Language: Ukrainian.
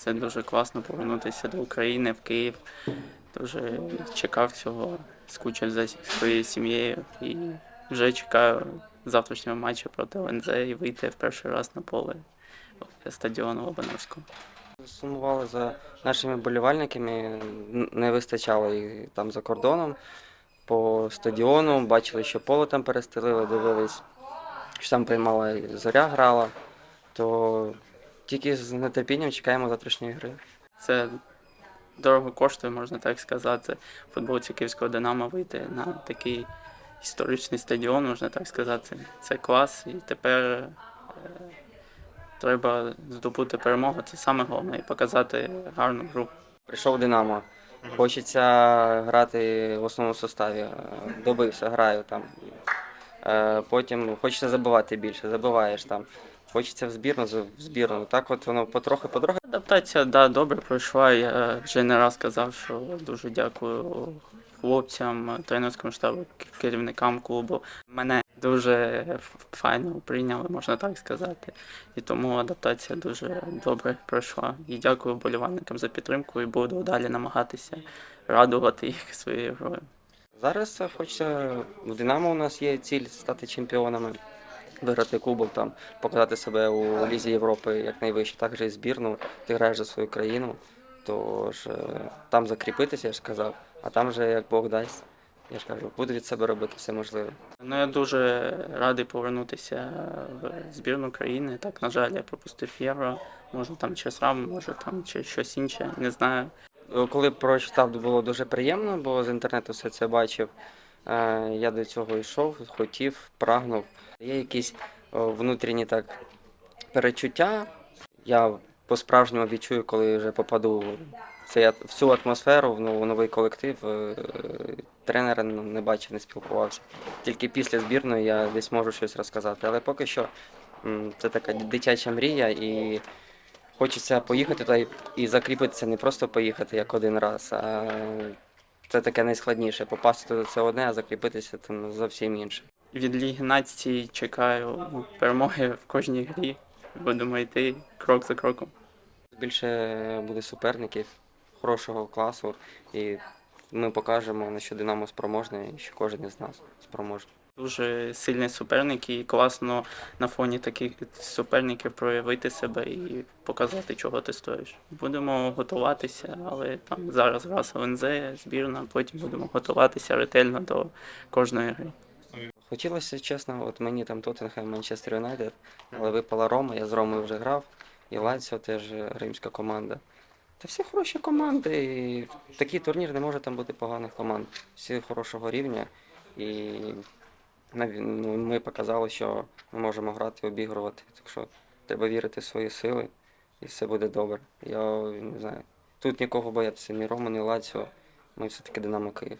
Це дуже класно повернутися до України в Київ. Дуже чекав цього, скучив за своєю сім'єю і вже чекаю завтрашнього матчу проти ЛНЗ і вийти в перший раз на поле стадіону Лобановського. Сумували за нашими болівальниками, не вистачало їх там за кордоном. По стадіону бачили, що поле там перестелили, дивились, що там приймала зоря грала. То тільки з нетерпінням чекаємо завтрашньої гри. Це дорого коштує, можна так сказати. Футболці Київського Динамо вийти на такий історичний стадіон, можна так сказати. Це клас, і тепер е, треба здобути перемогу. Це саме головне і показати гарну гру. Прийшов Динамо. Хочеться грати в основному составі. Е, Добився, граю там. Е, Потім хочеться забивати більше, забиваєш там. Хочеться в збірну, в збірну. Так от воно потрохи-потрохи. Адаптація да, добре пройшла. Я вже не раз казав, що дуже дякую хлопцям, тренерському штабу, керівникам клубу. Мене дуже файно прийняли, можна так сказати. І тому адаптація дуже добре пройшла. І дякую вболівальникам за підтримку і буду далі намагатися радувати їх своєю грою. Зараз хочеться в Динамо у нас є ціль стати чемпіонами, виграти кубок, там, показати себе у Лізі Європи як найвище, також і збірну. Ти граєш за свою країну, тож е, там закріпитися, я ж сказав, а там вже як Бог дасть. Я ж кажу, буду від себе робити все можливе. Ну, я дуже радий повернутися в збірну країни. Так, на жаль, я пропустив євро. Може там чи срам, може там чи щось інше, не знаю. Е, Коли прочитав, було дуже приємно, бо з інтернету все це бачив. Е, Я до цього йшов, хотів, прагнув. Є якісь внутрішні так перечуття. Я по-справжньому відчую, коли вже попаду в цю атмосферу, в новий колектив. Е, Тренера ну, не бачив, не спілкувався. Тільки після збірної я десь можу щось розказати. Але поки що це така дитяча мрія і хочеться поїхати туди і закріпитися, не просто поїхати як один раз, а це таке найскладніше. Попасти туди це одне, а закріпитися там зовсім інше. Від Ліги націй чекаю перемоги в кожній грі. Будемо йти крок за кроком. Більше буде суперників хорошого класу, і ми покажемо, на що Динамо спроможне, і що кожен із нас спроможний. Дуже сильний суперник і класно на фоні таких суперників проявити себе і показати, чого ти стоїш. Будемо готуватися, але там зараз гра з ЛНЗ, збірна, потім будемо готуватися ретельно до кожної гри. Хотілося, чесно, от мені там Тоттенхем, Манчестер Юнайтед, але випала Рома, я з Ромою вже грав, і Лаціо теж римська команда. Та всі хороші команди. І такий турнір не може там бути поганих команд. Всі хорошого рівня. І ми показали, що ми можемо грати, обігрувати. Так що треба вірити в свої сили, і все буде добре. Я не знаю. Тут нікого боятися, ні Рома, ні Лаціо. Ми все-таки Динамо Київ.